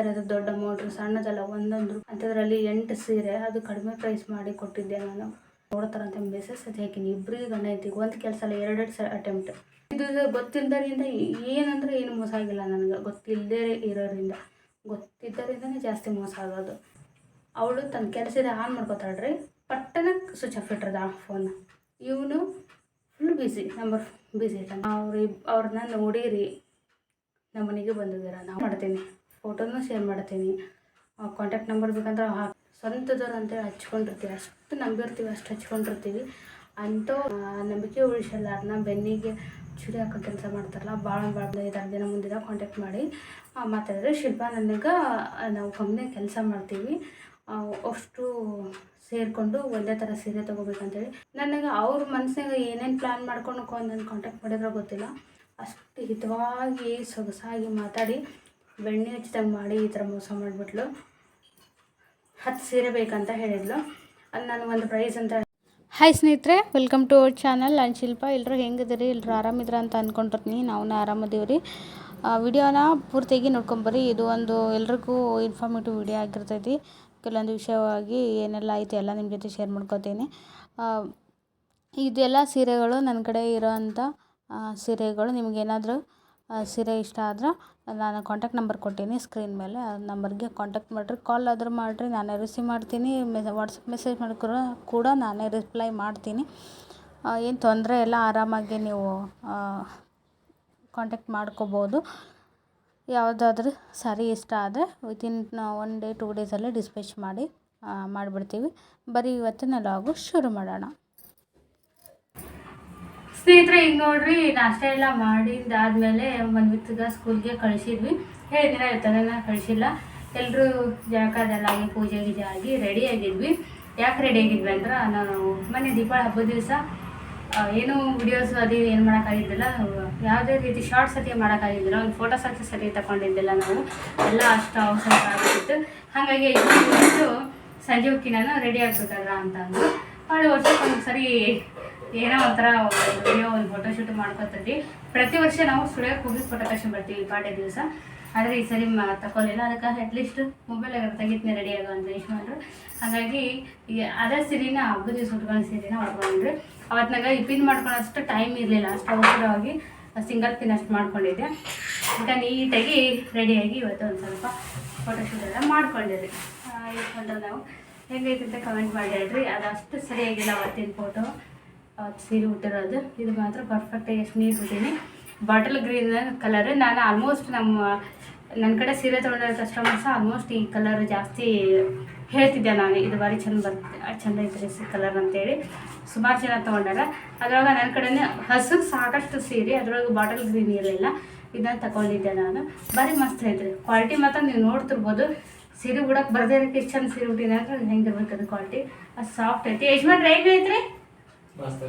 ಅದು ದೊಡ್ಡ ಮೋಟ್ರ್, ಸಣ್ಣದಲ್ಲ ಒಂದೊಂದು. ಅಂಥದ್ರಲ್ಲಿ ಎಂಟು ಸೀರೆ, ಅದು ಕಡಿಮೆ ಪ್ರೈಸ್ ಮಾಡಿ ಕೊಟ್ಟಿದ್ದೆ ನಾನು. ನೋಡ್ತಾರಂತ ಮೆಸೇಜ್ ಅದು ಹಾಕಿನಿ ಇಬ್ಬರಿಗೆ ಐತಿ ಒಂದು ಕೆಲಸ ಅಲ್ಲ, ಎರಡೆರಡು ಸಲ ಅಟೆಂಪ್ಟ್ ಇದು ಗೊತ್ತಿಲ್ಲದರಿಂದ ಏನಂದ್ರೆ ಏನು ಮೋಸ ಆಗಿಲ್ಲ ನನಗೆ. ಗೊತ್ತಿಲ್ಲದೆ ಇರೋರಿಂದ ಗೊತ್ತಿದ್ದರಿಂದ ಜಾಸ್ತಿ ಮೋಸ ಆಗೋದು. ಅವಳು ತನ್ನ ಕೆಲಸದ ಆನ್ ಮಾಡ್ಕೋತಾಳ್ರಿ ಪಟ್ಟನ ಸ್ವಿಚ್ ಆಫ್ ಇಟ್ಟಿರೋದು ಆ ಫೋನ್ ಇವನು ಫುಲ್ ಬ್ಯುಸಿ ನಂಬರ್ ಬ್ಯುಸಿ ಇರ್ತಾನೆ ಅವ್ರು ಅವ್ರನ್ನ ನೋಡಿರಿ ನಮ್ಮ ಮನೆಗೆ ಬಂದಿದ್ದೀರ. ನಾವು ಮಾಡ್ತೀನಿ. ಫೋಟೋನು ಶೇರ್ ಮಾಡ್ತೀನಿ. ಕಾಂಟ್ಯಾಕ್ಟ್ ನಂಬರ್ ಬೇಕಂದ್ರೆ ಸ್ವಂತದವ್ರು ಅಂತೇಳಿ ಹಚ್ಕೊಂಡಿರ್ತೀವಿ. ಅಷ್ಟು ನಂಬಿರ್ತೀವಿ, ಅಷ್ಟು ಹಚ್ಕೊಂಡಿರ್ತೀವಿ. ಅಂತೂ ನಂಬಿಕೆ ನಂಬಿಕೆ ಉಳಿಸಲ್ಲಾರನ್ನ ಬೆನ್ನಿಗೆ ಚುರಿ ಹಾಕೋ ಕೆಲಸ ಮಾಡ್ತಾರಲ್ಲ ಭಾಳ ಭಾಳ ಐದಾರು ದಿನ ಮುಂದಿನ ಕಾಂಟ್ಯಾಕ್ಟ್ ಮಾಡಿ ಮಾತಾಡಿದ್ರೆ ಶಿಲ್ಪ ನನಗೆ ನಾವು ಕಂಪ್ನಿ ಕೆಲಸ ಮಾಡ್ತೀವಿ. ಅಷ್ಟು ಸೇರಿಕೊಂಡು ಒಂದೇ ಥರ ಸೀರೆ ತೊಗೋಬೇಕಂತೇಳಿ. ನನಗೆ ಅವ್ರ ಮನಸ್ಸಿನಾಗ ಏನೇನು ಪ್ಲ್ಯಾನ್ ಮಾಡ್ಕೊಂಡು ನನ್ನ ಕಾಂಟ್ಯಾಕ್ಟ್ ಮಾಡಿದ್ರೆ ಗೊತ್ತಿಲ್ಲ. ಅಷ್ಟು ಹಿತವಾಗಿ ಸೊಗಸಾಗಿ ಮಾತಾಡಿ ಬೆಣ್ಣೆ ಹಚ್ಚಿದಂಗೆ ಮಾಡಿ ಈ ಥರ ಮೋಸ ಮಾಡಿಬಿಟ್ಲು. ಹತ್ತು ಸೀರೆ ಬೇಕಂತ ಹೇಳಿದ್ಲು. ಅದು ನಾನು ಒಂದು ಪ್ರೈಸ್ ಅಂತ ಹಾಯ್ ಸ್ನೇಹಿತರೆ ವೆಲ್ಕಮ್ ಟು ಅವರ್ ಚಾನಲ್ ನಾನು ಶಿಲ್ಪ. ಎಲ್ಲರೂ ಹೆಂಗಿದ್ದೀರಿ? ಎಲ್ಲರೂ ಆರಾಮಿದ್ರ ಅಂತ ಅಂದ್ಕೊಂಡಿರ್ತೀನಿ ನಾವು ಆರಾಮದೀವಿ ರೀ ವಿಡಿಯೋನ ಪೂರ್ತಿಯಾಗಿ ನೋಡ್ಕೊಂಬರ್ರಿ. ಇದು ಒಂದು ಎಲ್ರಿಗೂ ಇನ್ಫಾರ್ಮೇಟಿವ್ ವಿಡಿಯೋ ಆಗಿರ್ತೈತಿ. ಕೆಲವೊಂದು ವಿಷಯವಾಗಿ ಏನೆಲ್ಲ ಐತಿ ಎಲ್ಲ ನಿಮ್ಮ ಜೊತೆ ಶೇರ್ ಮಾಡ್ಕೋತೀನಿ. ಇದೆಲ್ಲ ಸೀರೆಗಳು ನನ್ನ ಕಡೆ ಇರೋವಂಥ ಸೀರೆಗಳು ನಿಮಗೇನಾದರೂ ಸೀರೆ ಇಷ್ಟ ಆದ್ರೆ ನಾನು ಕಾಂಟ್ಯಾಕ್ಟ್ ನಂಬರ್ ಕೊಟ್ಟೀನಿ ಸ್ಕ್ರೀನ್ ಮೇಲೆ ಆ ನಂಬರ್ಗೆ ಕಾಂಟ್ಯಾಕ್ಟ್ ಮಾಡಿರಿ. ಕಾಲ್ ಆದರೂ ಮಾಡಿರಿ, ನಾನೇ ರಿಸೀವ್ ಮಾಡ್ತೀನಿ. ಮೆಸ ವಾಟ್ಸಪ್ ಮೆಸೇಜ್ ಮಾಡಿದ್ರು ಕೂಡ ನಾನೇ ರಿಪ್ಲೈ ಮಾಡ್ತೀನಿ. ಏನು ತೊಂದರೆ ಇಲ್ಲ, ಆರಾಮಾಗಿ ನೀವು ಕಾಂಟ್ಯಾಕ್ಟ್ ಮಾಡ್ಕೋಬೋದು. ಯಾವುದಾದ್ರೂ ಸಾರಿ ಇಷ್ಟ ಆದರೆ ವಿತಿನ್ ಒನ್ ಡೇ ಟೂ ಡೇಸಲ್ಲಿ ಡಿಸ್ಪ್ಯಾಚ್ ಮಾಡಿ ಮಾಡಿಬಿಡ್ತೀವಿ. ಬರೀ ಇವತ್ತಿನ ಲಾಗು ಶುರು ಮಾಡೋಣ. ಸ್ನೇಹಿತರೆ, ಈಗ ನೋಡ್ರಿ, ನಾಷ್ಟ ಎಲ್ಲ ಮಾಡಿದ್ದಾದ್ಮೇಲೆ ಮನ್ವಿತ್ಗ ಸ್ಕೂಲ್ಗೆ ಕಳಿಸಿದ್ವಿ. ಹೇಳಿದಿನ ಇವತ್ತನ ಕಳಿಸಿಲ್ಲ. ಎಲ್ಲರೂ ಜಾಕದೆಲ್ಲ ಆಗಿ ಪೂಜೆ ಗೀಜೆ ಆಗಿ ರೆಡಿ ಆಗಿದ್ವಿ. ಯಾಕೆ ರೆಡಿ ಆಗಿದ್ವಿ ಅಂದ್ರೆ, ನಾನು ಮೊನ್ನೆ ದೀಪಾವಳಿ ಹಬ್ಬದ ದಿವಸ ಏನು ವಿಡಿಯೋಸ್ ಅದು ಏನು ಮಾಡೋಕ್ಕಾಗಿದ್ದಿಲ್ಲ, ಯಾವುದೇ ರೀತಿ ಶಾರ್ಟ್ಸ್ ಸತಿ ಮಾಡೋಕ್ಕಾಗಿದ್ದಿಲ್ಲ, ಒಂದು ಫೋಟೋಸ್ ಹಚ್ಚಿ ಸತಿ ತಗೊಂಡಿದ್ದಿಲ್ಲ ನಾವು. ಎಲ್ಲ ಅಷ್ಟು ಅವಶ್ಯಕ ಆಗಿತ್ತು. ಹಾಗಾಗಿ ಇವತ್ತು ಸಂಜೆ ನಾನು ರೆಡಿ ಆಗ್ಬೇಕಲ್ಲ ಅಂತ ಅವಳು ವರ್ಷಕ್ಕೆ ಒಂದು ಸರಿ ಏನೋ ಒಂಥರ ಒಂದು ವಿಡಿಯೋ ಒಂದು ಫೋಟೋಶೂಟ್ ಮಾಡ್ಕೊತಿದ್ವಿ. ಪ್ರತಿ ವರ್ಷ ನಾವು ಸುಳ್ಯಕ್ಕೆ ಹೋಗಿ ಫೋಟೋ ತಗೊಂಡು ಬರ್ತೀವಿ ಪಾಡ್ಯ ದಿವಸ. ಆದರೆ ಈ ಸರಿ ಮಾ ತಗೊಳ್ಳಿಲ್ಲ ಅದಕ್ಕೆ ಅಟ್ಲೀಸ್ಟ್ ಮೊಬೈಲಾಗ ತೆಗಿತೀನಿ ರೆಡಿ ಆಗೋ ಅಂತ ಯಶ್ಮಾನ್ರು ಹಾಗಾಗಿ ಈ ಅದೇ ಸೀರೆನ ಹಬ್ಬದ ದಿವಸ ಉಟ್ಕೊಂಡು ಸೀರೆನ ಹೊಡ್ಕೊಂಡ್ರಿ. ಅವತ್ತಿನಾಗ ಈ ಪಿನ್ ಮಾಡ್ಕೊಳ್ಳೋಷ್ಟು ಟೈಮ್ ಇರಲಿಲ್ಲ. ಅಷ್ಟು ಅವಸರವಾಗಿ ಸಿಂಗಲ್ ಪಿನ್ ಅಷ್ಟು ಮಾಡ್ಕೊಂಡಿದ್ದೆ. ಈಗ ನೀಟಾಗಿ ರೆಡಿಯಾಗಿ ಇವತ್ತು ಒಂದು ಸ್ವಲ್ಪ ಫೋಟೋಶೂಟ್ ಎಲ್ಲ ಮಾಡ್ಕೊಂಡಿದ್ರಿ ಇಟ್ಕೊಂಡ್ರೆ ನಾವು ಹೆಂಗೈತೆ ಅಂತ ಕಮೆಂಟ್ ಮಾಡಿ ಹೇಳ್ರಿ. ಅದು ಅಷ್ಟು ಸರಿಯಾಗಿಲ್ಲ ಅವತ್ತಿನ ಫೋಟೋ ಸೀರೆ ಉಟ್ಟಿರೋದು. ಇದು ಮಾತ್ರ ಪರ್ಫೆಕ್ಟಾಗಿ ಎಷ್ಟು ನೀಟ್ ಉಟ್ಟೀನಿ ಬಾಟಲ್ ಗ್ರೀನ್ ಕಲರ್ ನಾನು ಆಲ್ಮೋಸ್ಟ್ ನಮ್ಮ ನನ್ನ ಕಡೆ ಸೀರೆ ತೊಗೊಂಡಿರೋ ಕಸ್ಟಮರ್ಸ್ ಆಲ್ಮೋಸ್ಟ್ ಈ ಕಲರ್ ಜಾಸ್ತಿ ಹೇಳ್ತಿದ್ದೆ ನಾನು. ಇದು ಬಾರಿ ಚಂದ ಬರುತ್ತೆ, ಚಂದ ಐತ್ರಿ ಕಲರ್ ಅಂತೇಳಿ. ಸುಮಾರು ಜನ ತೊಗೊಂಡಾರ. ಅದ್ರೊಳಗೆ ನನ್ನ ಕಡೆನೇ ಹಸು ಸಾಕಷ್ಟು ಸೀರೆ, ಅದ್ರೊಳಗೆ ಬಾಟಲ್ ಗ್ರೀನ್ ಇರಲಿಲ್ಲ. ಇದನ್ನ ತಗೊಂಡಿದ್ದೆ ನಾನು. ಭಾರಿ ಮಸ್ತ್ ಐತ್ರಿ. ಕ್ವಾಲಿಟಿ ಮಾತ್ರ ನೀವು ನೋಡ್ತಿರ್ಬೋದು. ಸೀರೆ ಉಡಕ್ಕೆ ಬರ್ದೇ ಇರೋಕ್ಕೆ ಎಷ್ಟು ಚಂದ ಸೀರೆ ಉಟ್ಟಿನ ಅಂದ್ರೆ ಹೆಂಗಿರ್ಬೇಕು ಅದು ಕ್ವಾಲಿಟಿ ಅದು ಸಾಫ್ಟ್ ಐತಿ. ಯಜಮಾನ್ರಿ ಹೆಂಗೈತ್ರಿ ಮಸ್ತ್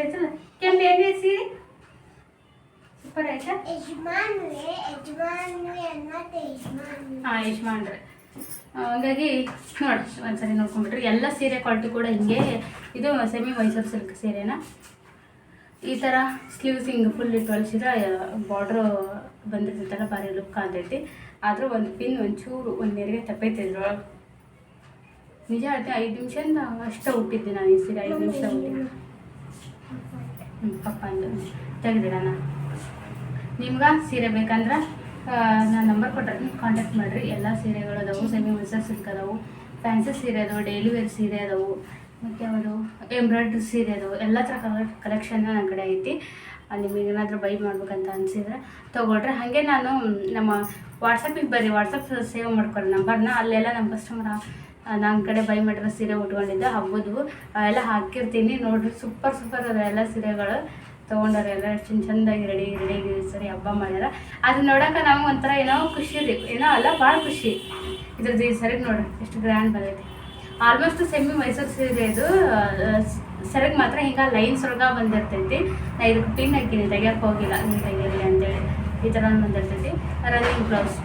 ಆಯ್ತು ಕೆಂಪು ಹೆಂಗೈತಿ ಸೀರೆ ಸೂಪರ್ ಆಯ್ತಾ? ಹಾಂ ಯಜಮಾನ್ರೆ. ಹಂಗಾಗಿ ನೋಡಿ ಒಂದ್ಸರಿ ನೋಡ್ಕೊಂಡ್ಬಿಟ್ರಿ ಎಲ್ಲ ಸೀರೆ ಕ್ವಾಲಿಟಿ ಕೂಡ ಹಿಂಗೆ ಇದು ಸೆಮಿ ಮೈಸೂರು ಸಿಲ್ಕ್ ಸೀರೆನ? ಈ ಥರ ಸ್ಲೀವ್ಸ್ ಹಿಂಗೆ ಫುಲ್ ಇಟ್ಟು ಬಾರ್ಡ್ರು ಬಾರ್ಡ್ರು ಬಾರಿ ಭಾರಿ ಲುಕ್ ಕಾಣ್ತೈತಿ ಆದರೂ ಒಂದು ಪಿನ್ ಒಂಚೂರು ಒಂದು ನೆರಿಗೆ ತಪ್ಪೈತಿ ಇದ್ರೊಳಗೆ. ನಿಜ ಅದೇ ಐದು ನಿಮಿಷ ಅಷ್ಟೇ ಹುಟ್ಟಿದ್ದೆ ನಾನು ಈ ಸೀರೆ ಐದು ನಿಮಿಷ ಹುಟ್ಟಿದ್ದೆ. ಹ್ಞೂ ಪಪ್ಪ ಅಂದು ತೆಗೆದಿಡೋಣ. ನಿಮ್ಗೆ ಸೀರೆ ಬೇಕಂದ್ರೆ ನಾನು ನಂಬರ್ ಕೊಟ್ಟಿರ್ತೀನಿ ಕಾಂಟ್ಯಾಕ್ಟ್ ಮಾಡಿರಿ. ಎಲ್ಲ ಸೀರೆಗಳು ಅದಾವು ಸೆಮಿ ಮೈಸೂರು ಸಿಲ್ಕ್ ಅದಾವು ಫ್ಯಾನ್ಸಿ ಸೀರೆ ಅದಾವು ಡೈಲಿ ವೇರ್ ಸೀರೆ ಅದಾವು ಮತ್ತು ಯಾವುದು ಎಂಬ್ರಾಯ್ಡ್ರಿ ಸೀರೆ ಅದಾವು ಎಲ್ಲ ಥರ ಕಲರ್ ಕಲೆಕ್ಷನ್ ನನ್ನ ಕಡೆ ಐತಿ. ನಿಮಗೆ ಏನಾದರೂ ಬೈ ಮಾಡ್ಬೇಕಂತ ಅನಿಸಿದ್ರೆ ತೊಗೊಳ್ರಿ. ಹಾಗೆ ನಾನು ನಮ್ಮ ವಾಟ್ಸಪ್ಪಿಗೆ ಬರ್ರಿ. ವಾಟ್ಸಪ್ ಸೇವ್ ಮಾಡ್ಕೊಳ್ಳಿ ನಂಬರ್ನ ಅಲ್ಲೆಲ್ಲ ನಮ್ಮ ಕಸ್ಟಮರ್ ನನ್ನ ಕಡೆ ಬೈ ಮಾಡಿರೋ ಸೀರೆ ಉಟ್ಕೊಂಡಿದ್ದೆ, ಹಬ್ಬದ್ದು ಎಲ್ಲ ಹಾಕಿರ್ತೀನಿ. ನೋಡ್ರಿ ಸೂಪರ್ ಸೂಪರ್ ಅದ ಎಲ್ಲ ಸೀರೆಗಳು. ತೊಗೊಂಡವ್ರೆ ಎಲ್ಲ ಚಿನ್ ಚಂದ ಚಂದಾಗಿ ರೆಡಿ ರೆಡಿಯಾಗಿ ಸರಿ, ಹಬ್ಬ ಮಾಡ್ಯಾರ. ಅದು ನೋಡೋಕೆ ನಮ್ಗೆ ಒಂಥರ ಏನೋ ಖುಷಿ ರೀ ಏನೋ ಅಲ್ಲ, ಭಾಳ ಖುಷಿ. ಇದ್ರದ್ದು ಈ ಸರಿಗೆ ನೋಡ್ರಿ, ಎಷ್ಟು ಗ್ರ್ಯಾಂಡ್ ಬಂದೈತಿ. ಆಲ್ಮೋಸ್ಟ್ ಸೆಮಿ ಮೈಸೂರು ಸೀರೆ ಇದು ಸೆರಗ್ ಮಾತ್ರ ಹಿಂಗೆ ಲೈನ್ ಸೊರಗ ಬಂದಿರ್ತೈತಿ. ನಾ ಇದಕ್ಕೆ ಪಿನ್ ಹಾಕಿನಿ ತೆಗಿಯಕ್ಕೆ ಹೋಗಿಲ್ಲ ನೀವು ತೆಗಿಯಲಿ ಅಂತೇಳಿ. ಈ ಥರ ಬಂದಿರ್ತೈತಿ. Running blouse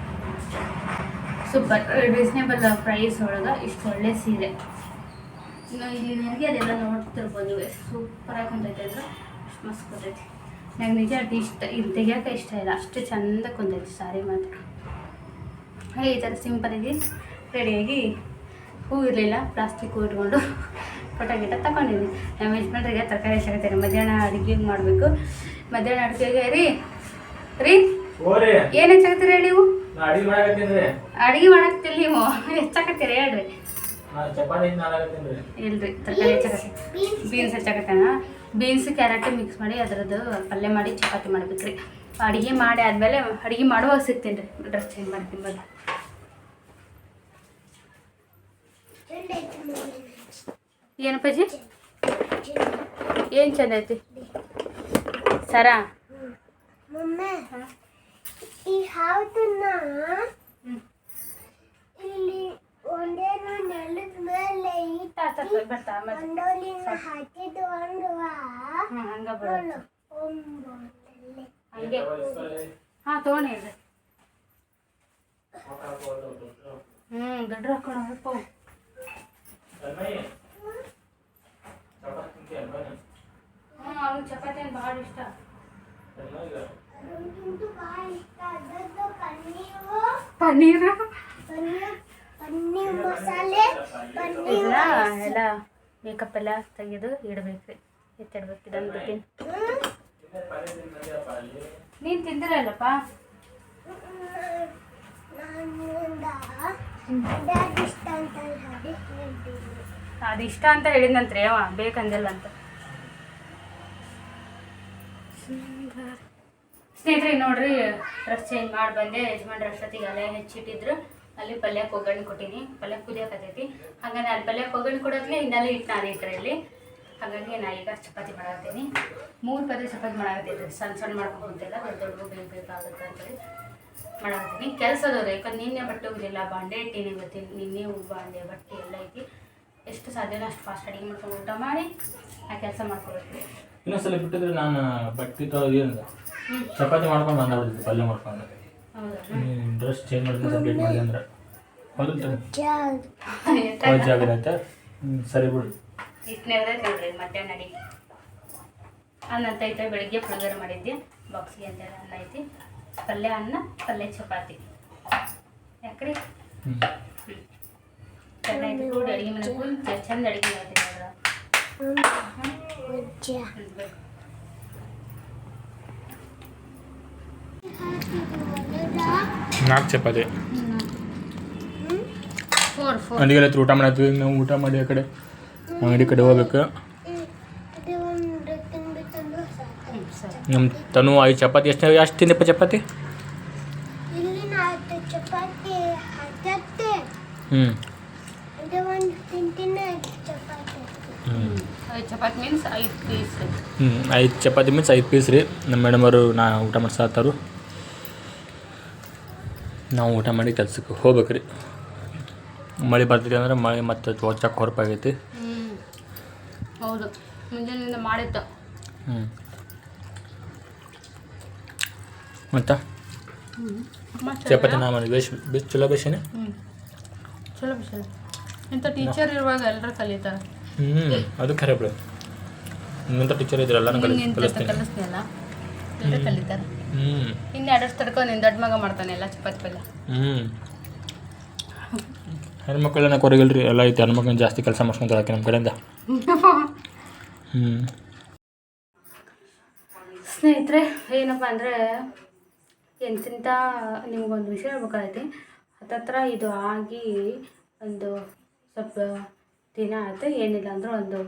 super reasonable price ಒಳಗೆ ಇಷ್ಟು ಒಳ್ಳೆ ಸೀರೆ. ಇನ್ನು ಇಲ್ಲಿ ನನಗೆ ಅದೆಲ್ಲ ನೋಡ್ತಿರ್ಬೋದು. ಸೂಪರಾಗಿ ಕುಂತೈತೆ ಅಂದ್ರೆ ಅಷ್ಟು ಮಸ್ತ್ ಕುಂತೈತಿ. ನಂಗೆ ನಿಜ ಅದು ಇಷ್ಟ ಇದು ತೆಗಿಯೋಕೆ ಇಷ್ಟ ಇಲ್ಲ. ಅಷ್ಟು ಚಂದ ಕುಂತೈತಿ ಸಾರಿ ಮಾತ್ರ. ಹಾಗೆ ಈ ಥರ ಸಿಂಪಲಾಗಿ ರೆಡಿಯಾಗಿ ಹೂ ಇರಲಿಲ್ಲ ಪ್ಲಾಸ್ಟಿಕ್ ಹೂ ಇಟ್ಕೊಂಡು ಫೋಟೋ ಗಿಟ ತಗೊಂಡಿದ್ದೀನಿ ನಮ್ಮ ಯಜಮಾನ್ರಿಗೆ ತರಕಾರಿ ಸಿಗುತ್ತೆ ಮಧ್ಯಾಹ್ನ ಅಡುಗೆ ಮಾಡಬೇಕು? ಮಧ್ಯಾಹ್ನ ಅಡುಗೆಗೆ ರೀ? ರೀ? ಏನೇ ಹೇಳಿ ನೀವು ಅಡಿಗೆ ಮಾಡಕತ್ತೀನ್ರಿ ಅಡಿಗೆ ಮಾಡಕ್ತಿಲ್ಲ ನೀವು? ಹೆಚ್ಚಾಕತ್ತೀರಿ ಹೇಳ್ರಿ. ಚಪಾತಿ ಮಾಡಕತ್ತೀನ್ರಿ ಇಲ್ರಿ ತರಕಾರಿ ಹೆಚ್ಚಾಕತ್ತಿ. ಬೀನ್ಸ್ ಹೆಚ್ಚಾಕತ್ತೇನ? ಬೀನ್ಸ್ ಕ್ಯಾರೆಟ್ ಮಿಕ್ಸ್ ಮಾಡಿ ಅದ್ರದ್ದು ಪಲ್ಯ ಮಾಡಿ ಚಪಾತಿ ಮಾಡ್ಬೇಕ್ರಿ. ಅಡುಗೆ ಮಾಡಿ ಆದಮೇಲೆ ಅಡುಗೆ ಮಾಡುವಾಗ ಸಿಗ್ತೀನಿ ರೀ. ಡ್ರೆಸ್ ಚೇಂಜ್ ಮಾಡ್ತೀನಿ ಬಲ್ಲ ಏನಪ್ಪಾಜಿ ಏನು ಚಂದ ಐತಿ? ಸರಾ? ಮಮ್ಮಿ ಈ ಹಾವುದನ್ನ ಹ್ಞೂ ಇಲ್ಲಿ ಒಂದೇನು ನೆಲದ ಮೇಲೆ ಇಟ್ಟು ಬರ್ತಾ ಒಂದೋಲಿನ ಹಾಕಿದ್ದು ಒಂದು ಹ್ಞೂ ಹಂಗೆ ಬರೋದು ಒಂಬತ್ತಲ್ಲಿ ಹಂಗೆ ಹಾಂ ತೊಗೊಂಡು ಹೇಳ್ರಿ ಹ್ಞೂ ದೊಡ್ಡ ಹಾಕೊಂಡು ಹೋಗಪ್ಪ ಹ್ಞೂ ಅವ್ನಿಗೆ ಚಪಾತಿ ಅಂದ್ರೆ ಭಾಳ ಇಷ್ಟ ಪನ್ನೀರು. ಪನ್ನೀರ್? ಎಲ್ಲ ಎಲ್ಲ ಮೇಕಪ್ ಎಲ್ಲ ತೆಗೆದು ಇಡ್ಬೇಕು. ರೀ ಎತ್ತಿಡ್ಬೇಕು ಇದನ್ನು ಬಿಟ್ಟು. ನೀನು ತಿಂದಿರಲ್ಲಪ್ಪ? ಅದು ಇಷ್ಟ ಅಂತ ಹೇಳಿದಂತ್ರಿ ಅವ ಬೇಕಂದಿಲ್ಲ ಅಂತ. ಸ್ನೇಹಿತರೆ ನೋಡ್ರಿ ಡ್ರೆಸ್ ಚೇಂಜ್ ಮಾಡಿ ಬಂದೆ. ಯಜಮಾನ್ರ ಅಷ್ಟೊತ್ತಿಗೆ ಅಲೆ ಹೆಚ್ಚಿಟ್ಟಿದ್ರು. ಅಲ್ಲಿ ಪಲ್ಯಕ್ಕೆ ಒಗ್ಗರಣೆ ಕೊಟ್ಟಿನಿ. ಪಲ್ಯ ಕುದಿಯಾಕತ್ತೈತಿ. ಹಾಗಾಗಿ ಅಲ್ಲಿ ಪಲ್ಯ ಒಗ್ಗರಣೆ ಕೊಡೋದ್ಲೆ ಇನ್ನಲ್ಲೇ ಇಟ್ಟು ನಾನು ಇಟ್ಟರಲ್ಲಿ ಹಾಗಾಗಿ ನಾ ಈಗ ಚಪಾತಿ ಮಾಡಾಕತ್ತೀನಿ. ಮೂರು ಪದ ಚಪಾತಿ ಮಾಡಾಕತ್ತೈತಿ ಸಣ್ಣ ಸಣ್ಣ ಮಾಡ್ಕೊಂಡು ಕುಂತಿಲ್ಲ ದೊಡ್ಡ ದೊಡ್ಡ ಬೇಗ ಬೇಕಾಗುತ್ತೆ ಅಂತೇಳಿ ಮಾಡಾಕತ್ತೀನಿ. ಕೆಲಸದವ್ರು ಯಾಕಂದ್ರೆ ನಿನ್ನೆ ಬಟ್ಟೆ ಹೋಗಿಲ್ಲ ಬಾಂಡೆ ಇಟ್ಟೀನಿ ಇವತ್ತಿನ ನಿನ್ನೆ ಬಾಂಡೆ, ಬಟ್ಟೆ ಎಲ್ಲ ಐತಿ. ಎಷ್ಟು ಸಾಧ್ಯನೋ ಅಷ್ಟು ಫಾಸ್ಟ್ ಅಡುಗೆ ಮಾಡ್ಕೊಂಡು ಊಟ ಮಾಡಿ ಆ ಕೆಲಸ ಮಾಡ್ಕೊಬೇಕು ಇನ್ನೊಂದ್ಸಲ ಬಿಟ್ಟಿದ್ರೆ ನಾನು ಬಟ್ಟೆ ತೊಳೆದ ಚಪಾತಿ ಮಾಡ್ಕೊಂಡು ಬಂದ್ಬಿಡ್ತಿದ್ದೆ ಪಲ್ಯ ಮಾಡ್ಕೊಂಡು ಹೌದಾ? ಡ್ರೆಸ್ ಚೇಂಜ್ ಮಾಡಿದ್ರೆ ಸಪ್ರೇಟ್ ಮಾಡಿದೆ ಅಂದ್ರೆ. ಹೌದು ಜಾಗ್. ಆಗಿರತ್ತೆ ಸರಿ ಬಿಡು. ಮಧ್ಯಾಹ್ನ ಅಡಿಗೆ ಅನ್ನ ಅಂತ ಐತೆ ಬೆಳಿಗ್ಗೆ ಪುಳಿಯೋಗರೆ ಮಾಡಿದ್ದೆ ಬಾಕ್ಸಿಗೆ ಅಂತ ಅನ್ನ ಐತಿ. ಪಲ್ಯ ಅನ್ನ ಪಲ್ಯ ಚಪಾತಿ. ಯಾಕ್ರಿ? ಹ್ಞೂ ಚೆನ್ನಾಗಿ ಅಡುಗೆ ಮನೆ ಚಂದ ಅಡುಗೆ ಮಾಡ್ತೀನಿ ನಾಲ್ಕು ಚಪಾತಿ. ಅಲ್ಲಿಗೆಲ್ಲ ಊಟ ಮಾಡತ್ತೀವಿ ನಾವು ಊಟ ಮಾಡಿ ಆ ಕಡೆ. ಅಂಗಡಿ ಕಡೆ ಹೋಗ್ಬೇಕು. ನಮ್ಮ ತನು ಐದು ಚಪಾತಿ ಎಷ್ಟು ಎಷ್ಟು ತಿಂದಪ್ಪ ಚಪಾತಿ? ಹ್ಞೂ ಚಪಾತಿ ಮೀನ್ಸ್ ಐದು ಪೀಸ್ ಹ್ಞೂ ಐದು ಚಪಾತಿ ಮೀನ್ಸ್ ಐದು ಪೀಸ್ ರೀ. ನಮ್ಮ ಮೇಡಮ್ ಅವರು ನಾ ಊಟ ಮಾಡಿಸ್ತಾರು ನಾವು ಊಟ ಮಾಡಿ ಕೆಲ್ಸಕ್ಕೆ ಹೋಗ್ಬೇಕು ರೀ. ಮಳೆ ಬರ್ತೈತಿ ಅಂದ್ರೆ ಮಳೆ ಮತ್ತು ಚೋಚಕ್ಕೆ ಹೊರಪಾಗೈತಿ. ಹೌದು. ಮುಂಜಾನೆಯಿಂದ ಮಾಡಿತ್ತು ಹ್ಞೂ ಮತ್ತು? ಚಪಾತಿ ನಾ ಮಾಡಿ ಬೇಸ್ ಬೇಸ್ ಚಲೋ ಬೇಸೇನೆ ಹ್ಞೂ ಚಲೋ ಬಿಸಿ ಇಂಥ ಟೀಚರ್ ಇರುವಾಗ ಎಲ್ಲರೂ ಕಲಿತಾರೆ. ಹ್ಞೂ ಅದು ಖರೆ ಬಿಡು. ನಿಮ್ಮಂತ ಟೀಚರ್ ಇದ್ರಲ್ಲ ನಾನು ನಿಂಗೆ ಕಲಿಸ್ತೀನಿ ಕಲಿಸ್ನಲ್ಲ ಎಲ್ಲರೂ ಕಲಿತಾರೆ ಹ್ಞೂ ಇನ್ನು ಎರಡು ವರ್ಷ ತಡ್ಕೊ ನಿನ್ನ ದೊಡ್ಡ ಮಗ ಮಾಡ್ತಾನೆ ಎಲ್ಲ ಚಪಾತಿ ಪಲ್ಯ. ಹ್ಞೂ ಹೆಣ್ಮಕ್ಳನ್ನ ಕೊರಗಿಲ್ರಿ ಎಲ್ಲ ಐತಿ. ಹೆಣ್ಮಕ್ಳನ್ನ ಜಾಸ್ತಿ ಕೆಲಸ ಮಾಡ್ಸ್ಕೊಂತಾರೆ ಆಕೆ ನಮ್ಮ ಕಡೆಯಿಂದ. ಹ್ಞೂ ಸ್ನೇಹಿತರೆ ಏನಪ್ಪ ಅಂದರೆ ಎಂತಿಂತ ನಿಮ್ಗೊಂದು ವಿಷಯ ಹೇಳ್ಬೇಕಾಗೈತಿ. ಹತ್ತತ್ರ ಇದು ಆಗಿ ಒಂದು ಸ್ವಲ್ಪ ದಿನ ಆಯಿತು, ಏನಿಲ್ಲ ಅಂದ್ರೆ ಒಂದು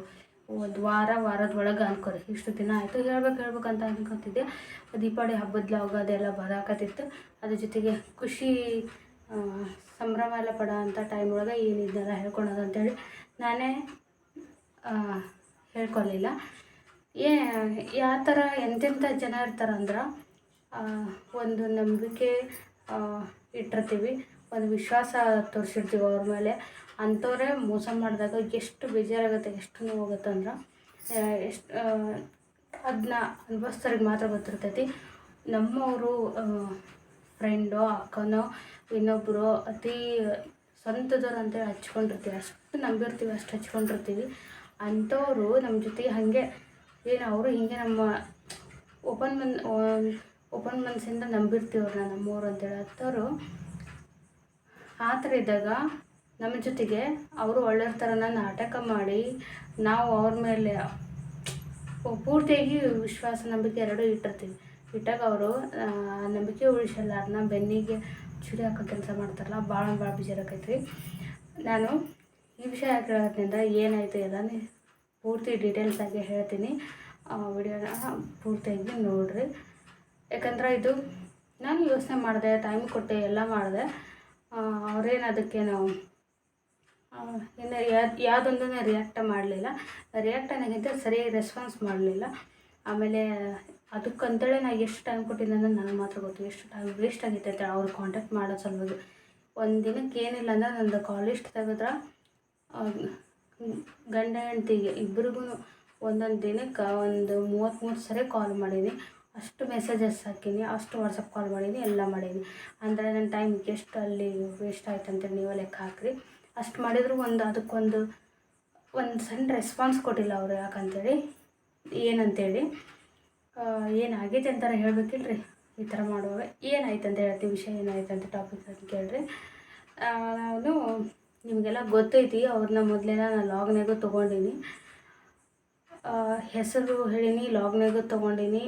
ಒಂದು ವಾರ ವಾರದ ಒಳಗೆ ಅನ್ಕೋರಿ. ಇಷ್ಟು ದಿನ ಆಯಿತು. ಹೇಳ್ಬೇಕು ಹೇಳ್ಬೇಕಂತ ಅನ್ಕೊತಿದ್ದೆ. ದೀಪಾವಳಿ ಹಬ್ಬದ ಅದೆಲ್ಲ ಬರಾಕತ್ತಿತ್ತು. ಅದ್ರ ಜೊತೆಗೆ ಖುಷಿ ಸಂಭ್ರಮ ಎಲ್ಲ ಪಡೋ ಅಂಥ ಟೈಮ್ ಒಳಗೆ ಏನಿದ್ದೆಲ್ಲ ಹೇಳ್ಕೊಳೋದು ಅಂತೇಳಿ ನಾನೇ ಹೇಳ್ಕೊಲಿಲ್ಲ ಏ ಯಾವ ಥರ ಎಂತೆಂಥ ಜನ ಇರ್ತಾರಂದ್ರೆ ಒಂದು ನಂಬಿಕೆ ಇಟ್ಟಿರ್ತೀವಿ. ಒಂದು ವಿಶ್ವಾಸ ತೋರಿಸಿರ್ತೀವಿ ಅವ್ರ ಮೇಲೆ. ಅಂಥವ್ರೇ ಮೋಸ ಮಾಡಿದಾಗ ಎಷ್ಟು ಬೇಜಾರಾಗುತ್ತೆ, ಎಷ್ಟು ನೋವಾಗುತ್ತೆ ಅಂದ್ರೆ ಎಷ್ಟು ಅದನ್ನ ಅನುಭವಿಸ್ತಾರಿಗೆ ಮಾತ್ರ ಗೊತ್ತಿರ್ತೈತಿ. ನಮ್ಮವರು ಫ್ರೆಂಡೋ ಅಕ್ಕನೋ ಇನ್ನೊಬ್ಬರು ಅತಿ ಸ್ವಂತದವ್ರು ಅಂತೇಳಿ ಹಚ್ಕೊಂಡಿರ್ತೀವಿ. ಅಷ್ಟು ನಂಬಿರ್ತೀವಿ, ಅಷ್ಟು ಹಚ್ಕೊಂಡಿರ್ತೀವಿ. ಅಂಥವ್ರು ನಮ್ಮ ಜೊತೆಗೆ ಹಾಗೆ, ಏನು ಅವರು ಹಿಂಗೆ ನಮ್ಮ ಓಪನ್ ಮನ್ ಓಪನ್ ಮನಸ್ಸಿಂದ ನಂಬಿರ್ತೀವಿ ಅವ್ರನ್ನ, ನಮ್ಮವ್ರು ಅಂತೇಳಿ ಅಂಥವ್ರು ಆ ಥರ ಇದ್ದಾಗ ನಮ್ಮ ಜೊತೆಗೆ ಅವರು ಒಳ್ಳೆಯ ಥರ ನಾಟಕ ಮಾಡಿ ನಾವು ಅವ್ರ ಮೇಲೆ ಪೂರ್ತಿಯಾಗಿ ವಿಶ್ವಾಸ, ನಂಬಿಕೆ ಎರಡೂ ಇಟ್ಟಿರ್ತೀವಿ. ಇಟ್ಟಾಗ ಅವರು ನಂಬಿಕೆ ಉಳಿಸಲ್ಲಾರನ್ನ ಬೆನ್ನಿಗೆ ಚುರಿ ಹಾಕೋ ಕೆಲಸ ಮಾಡ್ತಾರಲ್ಲ, ಭಾಳ ಭಾಳ ಬೇಜಾರಾಕೈತಿ ನಾನು ಈ ವಿಷಯ ಕೇಳೋದ್ರಿಂದ ಏನಾಯಿತು ಎಲ್ಲನೇ ಪೂರ್ತಿ ಡೀಟೇಲ್ಸ್ ಆಗಿ ಹೇಳ್ತೀನಿ. ವಿಡಿಯೋನ ಪೂರ್ತಿಯಾಗಿ ನೋಡಿರಿ. ಯಾಕಂದ್ರೆ ಇದು ನಾನು ಯೋಚನೆ ಮಾಡಿದೆ ಟೈಮ್ ಕೊಟ್ಟೆ, ಎಲ್ಲ ಮಾಡಿದೆ. ಅವ್ರೇನು ಅದಕ್ಕೆ ನಾವು ಏನು ಯಾವ್ದು ರಿಯಾಕ್ಟ್ ಮಾಡಲಿಲ್ಲ. ರಿಯಾಕ್ಟ್ ಅನ್ನೋಕ್ಕಿಂತ ಸರಿಯಾಗಿ ರೆಸ್ಪಾನ್ಸ್ ಮಾಡಲಿಲ್ಲ. ಆಮೇಲೆ ಅದಕ್ಕಂತೇಳಿ ನಾನು ಎಷ್ಟು ಟೈಮ್ ಕೊಟ್ಟಿದ್ದೆ ಅಂದರೆ ನನಗೆ ಮಾತ್ರ ಗೊತ್ತು. ಎಷ್ಟು ಟೈಮ್ ವೇಸ್ಟ್ ಆಗೈತೆ ಅಂತ ಅವ್ರು ಕಾಂಟ್ಯಾಕ್ಟ್ ಮಾಡೋ ಸಲುವಾಗಿ. ಒಂದು ದಿನಕ್ಕೆ ಏನಿಲ್ಲ ಅಂದ್ರೆ ನಂದು ಕಾಲ್ ಲಿಸ್ಟ್ ತೆಗೆದ್ರೆ ಗಂಡ ಹೆಂಡ್ತಿಗೆ ಇಬ್ರಿಗೂ ಒಂದೊಂದು ದಿನಕ್ಕೆ ಒಂದು ಮೂವತ್ತ್ಮೂರು ಸರಿ ಕಾಲ್ ಮಾಡೀನಿ. ಅಷ್ಟು ಮೆಸೇಜಸ್ ಹಾಕೀನಿ, ಅಷ್ಟು ವಾಟ್ಸಪ್ ಕಾಲ್ ಮಾಡೀನಿ, ಎಲ್ಲ ಮಾಡೀನಿ. ಅಂದರೆ ನನ್ನ ಟೈಮ್ ಎಷ್ಟು ಅಲ್ಲಿ ವೇಸ್ಟ್ ಆಯ್ತು ಅಂತೇಳಿ ನೀವೇ ಲೆಕ್ಕ ಹಾಕ್ರಿ. ಅಷ್ಟು ಮಾಡಿದರೂ ಒಂದು, ಅದಕ್ಕೊಂದು, ಒಂದು ಸಣ್ಣ ರೆಸ್ಪಾನ್ಸ್ ಕೊಟ್ಟಿಲ್ಲ ಅವರು ಯಾಕಂತೇಳಿ? ಏನಂತೇಳಿ? ಏನಾಗಿದೆ ಅಂತಾರ ಹೇಳ್ಬೇಕಿಲ್ರಿ. ಈ ಥರ ಮಾಡುವಾಗ ಏನಾಯ್ತು ಅಂತ ಹೇಳ್ತೀವಿ ವಿಷಯ ಏನಾಯ್ತು ಅಂತ ಟಾಪಿಕ್ ಅಂತ ಕೇಳ್ರಿ. ನಾನು ನಿಮಗೆಲ್ಲ ಗೊತ್ತೈತಿ, ಅವ್ರನ್ನ ಮೊದಲೆಲ್ಲ ನಾನು ಲಾಗ್ನಾಗೂ ತೊಗೊಂಡೀನಿ. ಹೆಸರು ಹೇಳೀನಿ ಲಾಗ್ನಾಗೂ ತೊಗೊಂಡೀನಿ.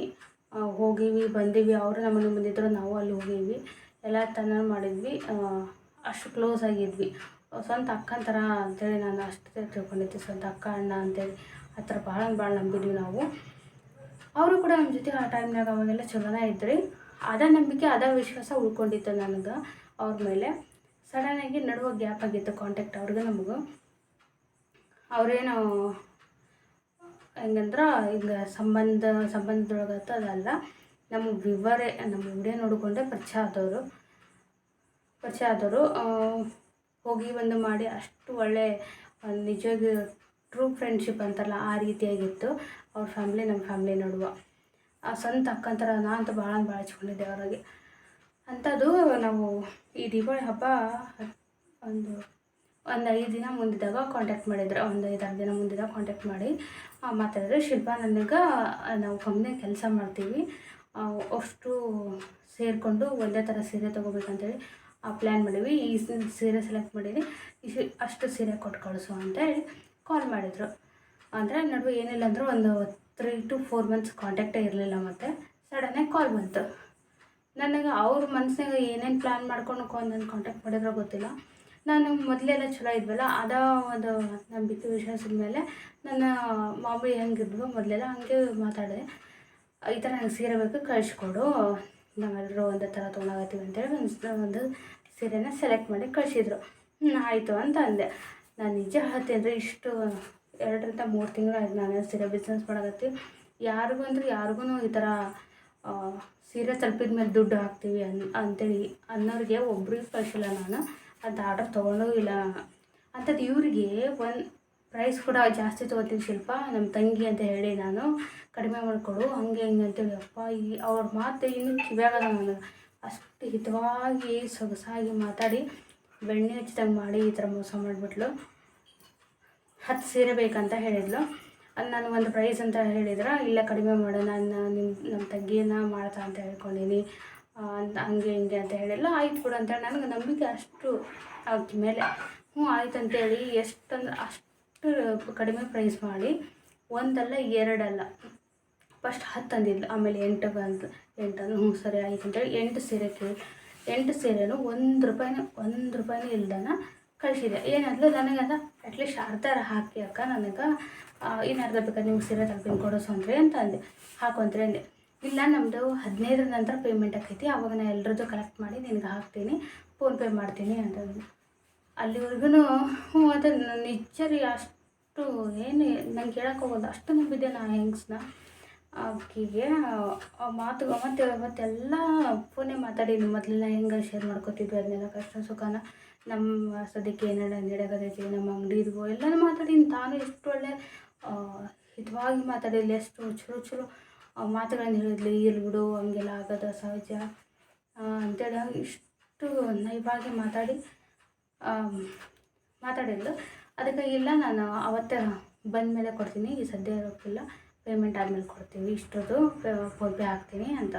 ಹೋಗೀವಿ, ಬಂದೀವಿ. ಅವರು ನಮ್ಮನ್ನು ಬಂದಿದ್ದರು ನಾವು ಅಲ್ಲಿ ಹೋಗೀವಿ ಎಲ್ಲ ತನ ಮಾಡಿದ್ವಿ. ಅಷ್ಟು ಕ್ಲೋಸ್ ಆಗಿದ್ವಿ. ಸ್ವಂತ ಅಕ್ಕನ ಥರ ಅಂತೇಳಿ ನಾನು ಅಷ್ಟೇ ತಿಳ್ಕೊಂಡಿದ್ದೆ. ಸ್ವಂತ ಅಕ್ಕ, ಅಣ್ಣ ಅಂತೇಳಿ. ಆ ಥರ ಭಾಳ ಭಾಳ ನಂಬಿದ್ವಿ ನಾವು. ಅವರು ಕೂಡ ನಮ್ಮ ಜೊತೆ ಆ ಟೈಮ್ನಾಗ ಅವಾಗೆಲ್ಲ ಚಲೋನೇ ಇದ್ರಿ. ಅದ ನಂಬಿಕೆ, ಅದ ವಿಶ್ವಾಸ ಉಳ್ಕೊಂಡಿತ್ತು ನನಗೆ, ಅವ್ರ ಮೇಲೆ. ಸಡನ್ನಾಗಿ ನಡುವ ಗ್ಯಾಪ್ ಆಗಿತ್ತು ಕಾಂಟ್ಯಾಕ್ಟ್ ಅವ್ರಿಗೆ ನಮಗೂ. ಅವರೇನು ಹೆಂಗಂದ್ರೆ ಈಗ ಸಂಬಂಧ ಸಂಬಂಧದೊಳಗತ್ತ ಅದಲ್ಲ. ನಮ್ಮ ವಿವರೇ, ನಮ್ಮ ವಿಡಿಯೋ ನೋಡಿಕೊಂಡೆ ಪರಿಚಯ ಆದವರು. ಪರಿಚಯ ಆದವರು ಹೋಗಿ ಒಂದು ಮಾಡಿ ಅಷ್ಟು ಒಳ್ಳೆ ನಿಜವಾಗಿ ಟ್ರೂ ಫ್ರೆಂಡ್ಶಿಪ್ ಅಂತಲ್ಲ ಆ ರೀತಿಯಾಗಿತ್ತು. ಅವ್ರ ಫ್ಯಾಮ್ಲಿ ನಮ್ಮ ಫ್ಯಾಮ್ಲಿ ನಡುವೆ. ಆ ಸ್ವಂತ ಅಕ್ಕಂತರ ನಾ ಅಂತ ಭಾಳ ಭಾಳ ಹಚ್ಕೊಂಡಿದ್ದೆ ಅವ್ರಿಗೆ. ಅಂಥದ್ದು ನಾವು ಈ ದೀಪಾವಳಿ ಹಬ್ಬ ಒಂದು ಒಂದು ಐದು ದಿನ ಮುಂದಿದ್ದಾಗ ಕಾಂಟ್ಯಾಕ್ಟ್ ಮಾಡಿದ್ರು. ಒಂದು ಐದಾರು ದಿನ ಮುಂದಿದ್ದಾಗ ಕಾಂಟ್ಯಾಕ್ಟ್ ಮಾಡಿ. ಮಾತಾಡಿದ್ರೆ ಶಿಲ್ಪಾ ನನಗೆ ನಾವು ಕಂಪ್ನಿ ಕೆಲಸ ಮಾಡ್ತೀವಿ. ಅಷ್ಟು ಸೇರಿಕೊಂಡು ಒಂದೇ ಥರ ಸೀರೆ ತೊಗೋಬೇಕಂತೇಳಿ, ಆ ಪ್ಲ್ಯಾನ್ ಮಾಡೀವಿ. ಈ ಸೀರೆ ಸೆಲೆಕ್ಟ್ ಇಷ್ಟು ಅಷ್ಟು ಸೀರೆ ಕೊಟ್ಟು ಕಳಿಸು ಅಂತೇಳಿ ಕಾಲ್ ಮಾಡಿದರು. ಅಂದರೆ ನಡುವೆ ಏನಿಲ್ಲ ಅಂದರೂ ಒಂದು ತ್ರೀ ಟು ಫೋರ್ ಮಂತ್ಸ್ ಕಾಂಟ್ಯಾಕ್ಟೇ ಇರಲಿಲ್ಲ ಮತ್ತು. ಸಡನ್ನಾಗಿ ಕಾಲ್ ಬಂತು. ನನಗೆ ಅವ್ರ ಮನಸ್ಸಿನಾಗ ಏನೇನು ಪ್ಲ್ಯಾನ್ ಮಾಡ್ಕೊಂಡು ಒಂದೊಂದು ಕಾಂಟ್ಯಾಕ್ಟ್ ಮಾಡಿದ್ರೋ ಗೊತ್ತಿಲ್ಲ. ನಾನು ಮೊದಲೆಲ್ಲ ಚಲೋ ಇದ್ವಲ್ಲ, ಅದ ಒಂದು ನಂಬಿಕೆ ವಿಶ್ವಾಸದ ಮೇಲೆ ನನ್ನ ಮಾಮೂಲಿ ಹೆಂಗಿದ್ವು ಮೊದಲೆಲ್ಲ ಹಂಗೆ ಮಾತಾಡಿದೆ. ಈ ಥರ ನಂಗೆ ಸೀರೆ ಬೇಕು ಕಳಿಸ್ಕೊಡು ನಾವೆಲ್ಲರೂ ಒಂದೇ ಥರ ತೊಗೊಳಗತ್ತೀವಿ ಅಂತೇಳಿ ಒಂದು ಒಂದು ಸೀರೆನ ಸೆಲೆಕ್ಟ್ ಮಾಡಿ ಕಳಿಸಿದ್ರು. ಆಯಿತು ಅಂತ ಅಂದೆ ನಾನು ನಿಜ ಹೇಳ್ತೀನಿ ಇಷ್ಟು ಎರಡರಿಂದ ಮೂರು ತಿಂಗಳು ನಾನು ಸೀರೆ ಬಿಸ್ನೆಸ್ ಮಾಡಕತ್ತಿ. ಯಾರಿಗೂ ಅಂದ್ರೆ ಯಾರಿಗೂ ಈ ಥರ ಸೀರೆ ತಲುಪಿದ ಮೇಲೆ ದುಡ್ಡು ಹಾಕ್ತೀವಿ ಅನ್, ಅಂತೇಳಿ ಅನ್ನೋರಿಗೆ ಒಬ್ರಿಗೆ ಕಳಿಸಿಲ್ಲ ನಾನು. ಅದು ಆರ್ಡರ್ ತೊಗೊಂಡೂ ಇಲ್ಲ ಅಂಥದ್ದು ಇವರಿಗೆ ಒಂದು ಪ್ರೈಸ್ ಕೂಡ ಜಾಸ್ತಿ ತೊಗೋತೀವಿ ಸ್ವಲ್ಪ ನಮ್ಮ ತಂಗಿ ಅಂತ ಹೇಳಿ ನಾನು. ಕಡಿಮೆ ಮಾಡಿಕೊಡು, ಹಂಗೆ ಹಿಂಗೆ ಅಂತೇಳಿ. ಅಪ್ಪ, ಈ ಅವ್ರ ಮಾತು ಇನ್ನೂ ಕಿವ್ಯಾಗದ ನನಗೆ. ಅಷ್ಟು ಹಿತವಾಗಿ ಸೊಗಸಾಗಿ ಮಾತಾಡಿ, ಬೆಣ್ಣೆ ಹಚ್ಚಿದಂಗೆ ಮಾಡಿ ಈ ಥರ ಮೋಸ ಮಾಡಿಬಿಟ್ಲು. ಹತ್ತು ಸೀರೆ ಬೇಕಂತ ಹೇಳಿದ್ಲು. ಅದು ನಾನು ಒಂದು ಪ್ರೈಸ್ ಅಂತ ಹೇಳಿದ್ರೆ, ಇಲ್ಲ ಕಡಿಮೆ ಮಾಡೋಣ ನಾನು ನಿಮ್ಮ ನಮ್ಮ ತಂಗಿನ ಮಾಡ್ತಾ ಅಂತ ಹೇಳ್ಕೊಂಡೀನಿ. ಅಂತ ಹಂಗೆ ಹಿಂಗೆ ಅಂತ ಹೇಳಿಲ್ಲ ಆಯ್ತು ಬಿಡು ಅಂತ ನನಗೆ ನಂಬಿಕೆ ಅಷ್ಟು ಆಕೆ ಮೇಲೆ. ಹ್ಞೂ, ಆಯ್ತು ಅಂತೇಳಿ ಎಷ್ಟಂದ್ರೆ ಅಷ್ಟು ಕಡಿಮೆ ಪ್ರೈಸ್ ಮಾಡಿ ಒಂದಲ್ಲ ಎರಡಲ್ಲ. ಫಸ್ಟ್ ಹತ್ತು ಅಂದಿದ್ಲು, ಆಮೇಲೆ ಎಂಟು ಬಂತು. ಎಂಟು ಅಂದ್ರೆ, ಹ್ಞೂ, ಸರಿ ಆಯ್ತು ಅಂತೇಳಿ ಎಂಟು ಸೀರೆ ಕೇಳಿ. ಎಂಟು ಸೀರೆನೂ ಒಂದು ರೂಪಾಯಿನೂ ಒಂದು ರೂಪಾಯಿನೂ ಇಲ್ದನ ಕಳಿಸಿದೆ. ಏನಾದ್ಲು ನನಗೆ ಅದ ಅಟ್ಲೀಸ್ಟ್ ಅರ್ಧ ಹಾಕಿ ಅಕ್ಕ, ನನಗೆ ಇನ್ನು ಅರ್ಧ ಬೇಕಾದ್ರೆ ನಿಮ್ಗೆ ಸೀರೆ ತಗೊಂಡು ಕೊಡೋಸು ಅಂದ್ರಿ ಅಂತ ಅಂದೆ. ಹಾಕೊಂತ್ರಿ ಅಂದೆ. ಇಲ್ಲ ನಮ್ಮದು ಹದಿನೈದರ ನಂತರ ಪೇಮೆಂಟ್ ಆಕೈತಿ. ಆವಾಗ ನಾನು ಎಲ್ಲರದ್ದು ಕಲೆಕ್ಟ್ ಮಾಡಿ ನಿನಗೆ ಹಾಕ್ತೀನಿ ಫೋನ್ಪೇ ಮಾಡ್ತೀನಿ ಅಂತಂದು ಅಲ್ಲಿವರೆಗೂ ಹ್ಞೂ, ಅದು ನಿಜ ರೀ, ಅಷ್ಟು ಏನು ನಂಗೆ ಹೇಳಕ್ಕೆ ಹೋಗೋದು, ಅಷ್ಟು ನಂಬಿದ್ದೆ ನಾ ಹೆಂಗ್ಸ್ನ. ಆಕೆಗೆ ಮಾತು, ಮತ್ತೆ ಮತ್ತೆಲ್ಲ ಫೋನೇ ಮಾತಾಡಿ ಮೊದಲೆಲ್ಲ ಹೆಂಗೆ ಶೇರ್ ಮಾಡ್ಕೋತಿದ್ವಿ, ಅದನ್ನೆಲ್ಲ ಕಷ್ಟ ಸುಖನ. ನಮ್ಮ ಸದ್ಯಕ್ಕೆ ನಡೆಯೋದೈತಿ ನಮ್ಮ ಅಂಗಡಿಗೂ ಎಲ್ಲನೂ ಮಾತಾಡಿ, ತಾನು ಎಷ್ಟು ಒಳ್ಳೆ ಹಿತವಾಗಿ ಮಾತಾಡಿಲ್ಲ ಎಷ್ಟು ಚಲೋ ಚಲೋ. ಮಾತುಗಳನ್ನ ಹೇಳಿದ್ಲು ಇಲ್ಲಿ ಬಿಡು, ಹಂಗೆಲ್ಲ ಆಗೋದ ಸಹಜ. ಅಂತೇಳಿ ಇಷ್ಟು ನಯವಾಗಿ ಮಾತಾಡಿ ಮಾತಾಡಿದ್ಲು. ಅದಕ್ಕೆ ಇಲ್ಲ, ನಾನು ಅವತ್ತೇ ಬಂದ ಮೇಲೆ ಕೊಡ್ತೀನಿ, ಈ ಸದ್ಯ ಇರೋಕ್ಕಿಲ್ಲ ಪೇಮೆಂಟ್ ಆದಮೇಲೆ ಕೊಡ್ತೀವಿ ಇಷ್ಟೊಂದು ಫೋನ್ಪೇ ಹಾಕ್ತೀನಿ ಅಂತ.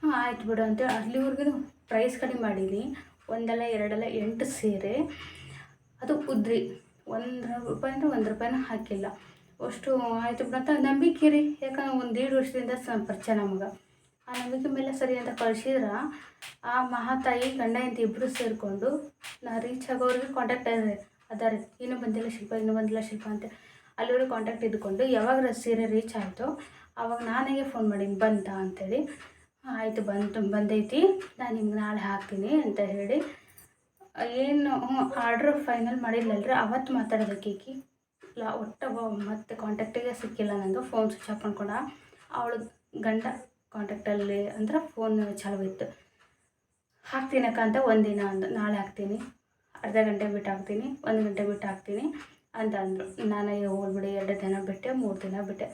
ಹಾಂ, ಆಯ್ತು ಬಿಡು ಅಂತೇಳಿ ಅಲ್ಲಿವರೆಗೂ ಪ್ರೈಸ್ ಕಡಿಮೆ ಮಾಡೀನಿ ಒಂದಲ್ಲ, ಎರಡಲ್ಲ, ಎಂಟು ಸೀರೆ, ಅದು ಉದ್ರಿ, ಒಂದು ರೂಪಾಯಿ ಅಂದರೆ ಒಂದು ರೂಪಾಯಿನೂ ಹಾಕಿಲ್ಲ. ಅಷ್ಟು ಆಯಿತು ಅಂತ ನಂಬಿಕೆ ರೀ ಯಾಕಂದ್ರೆ ಒಂದು ಎರಡು ವರ್ಷದಿಂದ ಪರಿಚಯ ನಮ್ಗೆ. ಆ ನಂಬಿಕೆ ಮೇಲೆ ಸರಿ ಅಂತ ಕಳ್ಸಿದ್ರೆ, ಆ ಮಹಾತಾಯಿ ಗಂಡ ಅಂತ ಇಬ್ಬರು ಸೇರಿಕೊಂಡು ನಾ ರೀಚ್ ಆಗೋರಿಗೆ ಕಾಂಟ್ಯಾಕ್ಟ್ ಅದ ಅದಾರೆ. ಇನ್ನೂ ಬಂದಿಲ್ಲ ಶಿಲ್ಪ, ಇನ್ನೂ ಬಂದಿಲ್ಲ ಶಿಲ್ಪ ಅಂತ ಅಲ್ಲಿವರೆಗೆ ಕಾಂಟ್ಯಾಕ್ಟ್ ಇದ್ಕೊಂಡು ಯಾವಾಗ ಸೀರೆ ರೀಚ್ ಆಯಿತು ಆವಾಗ ನಾನೇ ಫೋನ್ ಮಾಡೀನಿ, ಬಂತ ಅಂತೇಳಿ. ಆಯಿತು ಬಂತು, ಬಂದೈತಿ. ನಾನು ನಿಮ್ಗೆ ನಾಳೆ ಹಾಕ್ತೀನಿ ಅಂತ ಹೇಳಿ. ಏನು ಆರ್ಡ್ರ್ ಫೈನಲ್ ಮಾಡಿಲ್ಲಲ್ರಿ ಅವತ್ತು ಮಾತಾಡೋದಕ್ಕೆ ಇಲ್ಲ, ಒಟ್ಟು ಮತ್ತೆ ಕಾಂಟ್ಯಾಕ್ಟಿಗೆ ಸಿಕ್ಕಿಲ್ಲ ನಂಗೆ ಫೋನ್ ಸ್ವಿಚ್ ಆಫ್ ಮಾಡ್ಕೊಂಡ ಅವಳು ಗಂಡ ಕಾಂಟ್ಯಾಕ್ಟಲ್ಲಿ ಅಂದ್ರೆ ಫೋನ್ ಚಾಲು ಇತ್ತು ಹಾಕ್ತೀನಕ್ಕ ಅಂತ ಒಂದಿನ ಅಂದ. ನಾಳೆ ಹಾಕ್ತೀನಿ. ಅರ್ಧ ಗಂಟೆ ಬಿಟ್ಟು ಹಾಕ್ತೀನಿ. ಒಂದು ಗಂಟೆ ಬಿಟ್ಟು ಹಾಕ್ತೀನಿ ಅಂತ ಅಂದರು. ನಾನು ಹೋಗ್ಬಿಡಿ, ಎರಡು ದಿನ ಬಿಟ್ಟೆ, ಮೂರು ದಿನ ಬಿಟ್ಟೆ.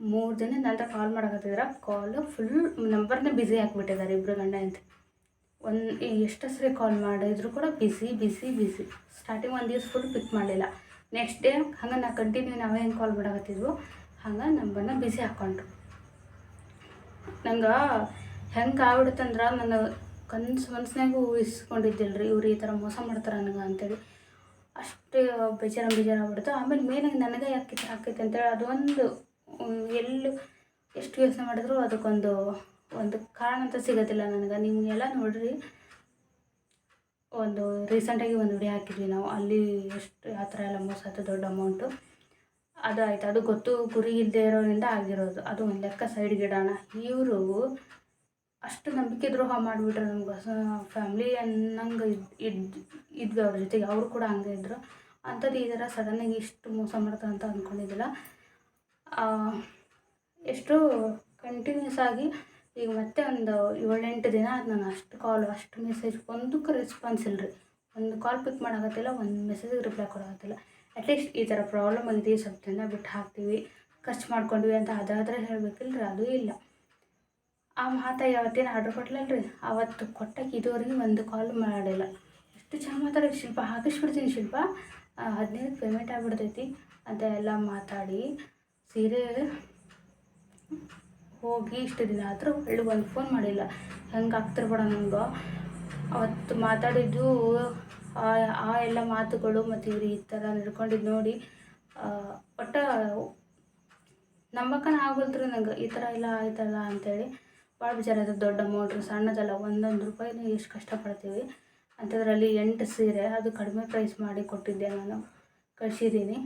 ಮೂರು ದಿನ ನಂತರ ಕಾಲ್ ಮಾಡಕತ್ತಿದ್ರೆ ಕಾಲು ಫುಲ್ ನಂಬರ್ನ ಬ್ಯುಸಿ ಹಾಕ್ಬಿಟ್ಟಿದ್ದಾರೆ ಇಬ್ಬರು ಗಂಡ ಅಂತ ಒಂದು ಎಷ್ಟು ಸರಿ ಕಾಲ್ ಮಾಡಿದ್ರು ಕೂಡ ಬಿಸಿ ಬಿಸಿ ಬಿಸಿ ಸ್ಟಾರ್ಟಿಂಗ್ ಒಂದು ದಿವ್ಸ ಫುಲ್ ಪಿಕ್ ಮಾಡಲಿಲ್ಲ. ನೆಕ್ಸ್ಟ್ ಡೇ ಹಂಗೆ ನಾ ಕಂಟಿನ್ಯೂ ನಾವೇ ಹೆಂಗೆ ಕಾಲ್ ಮಾಡಕತ್ತಿದ್ವು, ಹಂಗೆ ನಂಬನ್ನ ಬಿಸಿ ಹಾಕ್ಕೊಂಡ್ರು ನಂಗೆ ಹೆಂಗೆ ಆಗ್ಬಿಡುತ್ತಂದ್ರೆ ನನ್ನ ಕನ್ಸು ಮನಸ್ಸಿನಾಗೂ ಊಹಿಸ್ಕೊಂಡಿದ್ದಿಲ್ಲ ರೀ ಇವ್ರು ಈ ಥರ ಮೋಸ ಮಾಡ್ತಾರೆ ನನಗೆ ಅಂತೇಳಿ. ಅಷ್ಟೇ ಬೇಜಾರ ಆಗ್ಬಿಡ್ತು. ಆಮೇಲೆ ಮೇನಾಗಿ ನನಗೆ ಯಾಕೆ ಈ ಥರ ಅಂತೇಳಿ ಅದೊಂದು ಎಲ್ಲೂ ಎಷ್ಟು ಯೋಚನೆ ಮಾಡಿದ್ರು ಅದಕ್ಕೊಂದು ಒಂದು ಕಾರಣ ಅಂತ ಸಿಗೋದಿಲ್ಲ ನನಗೆ. ನಿಮಗೆಲ್ಲ ನೋಡ್ರಿ, ಒಂದು ರೀಸೆಂಟಾಗಿ ಒಂದು ವಿಡಿಯೋ ಹಾಕಿದ್ವಿ ನಾವು. ಅಲ್ಲಿ ಎಷ್ಟು ಆ ಥರ ಎಲ್ಲ ಮೋಸ ಆಯ್ತು, ದೊಡ್ಡ ಅಮೌಂಟು ಅದು ಆಯ್ತು. ಅದು ಗೊತ್ತು ಗುರಿ ಇಲ್ಲದೆ ಇರೋದ್ರಿಂದ ಆಗಿರೋದು. ಅದು ಒಂದು ಲೆಕ್ಕ ಸೈಡ್ ಇಡೋಣ ಇವರು ಅಷ್ಟು ನಂಬಿಕೆ ದ್ರೋಹ ಮಾಡಿಬಿಟ್ರೆ ನಮ್ಗೆ ಫ್ಯಾಮ್ಲಿ ಅನ್ನಂಗೆ ಇದ್ದು ಇದ್ವಿ ಅವ್ರ ಜೊತೆಗೆ. ಅವರು ಕೂಡ ಹಂಗೆ ಇದ್ದರು ಅಂಥದ್ದು ಈ ಥರ ಸಡನ್ನಾಗಿ ಇಷ್ಟು ಮೋಸ ಮಾಡ್ತಾರೆ ಅಂತ ಅಂದ್ಕೊಂಡಿದ್ದಿಲ್ಲ ಎಷ್ಟು ಕಂಟಿನ್ಯೂಸ್ ಆಗಿ ಈಗ ಮತ್ತೆ ಒಂದು ಏಳೆಂಟು ದಿನ ಆದ ನಾನು ಅಷ್ಟು ಕಾಲ್ ಅಷ್ಟು ಮೆಸೇಜ್ ಒಂದಕ್ಕೂ ರೆಸ್ಪಾನ್ಸ್ ಇಲ್ಲ ರೀ ಒಂದು ಕಾಲ್ ಪಿಕ್ ಮಾಡೋಕತ್ತಿಲ್ಲ, ಒಂದು ಮೆಸೇಜಿಗೆ ರಿಪ್ಲೈ ಕೊಡೋಕತ್ತಿಲ್ಲ. ಅಟ್ಲೀಸ್ಟ್ ಈ ಥರ ಪ್ರಾಬ್ಲಮ್ ಆಗಿದೆ ಸ್ವಲ್ಪ ದಿನ ಬಿಟ್ಟು ಹಾಕ್ತೀವಿ, ಖರ್ಚು ಮಾಡ್ಕೊಂಡ್ವಿ ಅಂತ ಅದಾದ್ರೆ ಹೇಳಬೇಕಿಲ್ಲ ಅದು ಇಲ್ಲ. ಆ ಮಾತ ಯಾವತ್ತೇನು ಆರ್ಡ್ರ್ ಕೊಟ್ಲಲ್ಲ ರೀ ಅವತ್ತು ಕೊಟ್ಟಾಗ ಇದುವರೆಗೆ ಒಂದು ಕಾಲ್ ಮಾಡಿಲ್ಲ. ಎಷ್ಟು ಚೆನ್ನಾಗಿ ಮಾತಾಡಿ ಶಿಲ್ಪ, ಹಾಕಿಸ್ಬಿಡ್ತೀನಿ ಶಿಲ್ಪ. ಹದಿನೈದು ಪೇಮೆಂಟ್ ಆಗಿಬಿಡ್ತೈತಿ ಅಂತ ಎಲ್ಲ ಮಾತಾಡಿ, ಸೀರೆ ಹೋಗಿ ಇಷ್ಟು ದಿನ ಆದರೂ ಒಳ್ಳೆ ಒಂದು ಫೋನ್ ಮಾಡಿಲ್ಲ. ಹೆಂಗೆ ಆಗ್ತಿರ್ಬೇಡ ನಂಗೆ. ಅವತ್ತು ಮಾತಾಡಿದ್ದು ಆ ಎಲ್ಲ ಮಾತುಗಳು ಮತ್ತು ಇವ್ರು ಈ ಥರ ನಡ್ಕೊಂಡಿದ್ದು ನೋಡಿ ಒಟ್ಟು ನಂಬಕನ ಆಗೋಲ್ತ್ರಿ ನಂಗೆ ಈ ಥರ ಎಲ್ಲ ಆಯ್ತಲ್ಲ ಅಂತೇಳಿ ಭಾಳ ಅದು ದೊಡ್ಡ ಅಮೌಂಟ್ರು ಸಣ್ಣದಲ್ಲ ಒಂದೊಂದು ರೂಪಾಯಿನ ಎಷ್ಟು ಕಷ್ಟಪಡ್ತೀವಿ. ಅಂಥದ್ರಲ್ಲಿ ಎಂಟು ಸೀರೆ ಅದು ಕಡಿಮೆ ಪ್ರೈಸ್ ಮಾಡಿ ಕೊಟ್ಟಿದ್ದೆ ನಾನು. ಕಳಿಸಿದ್ದೀನಿ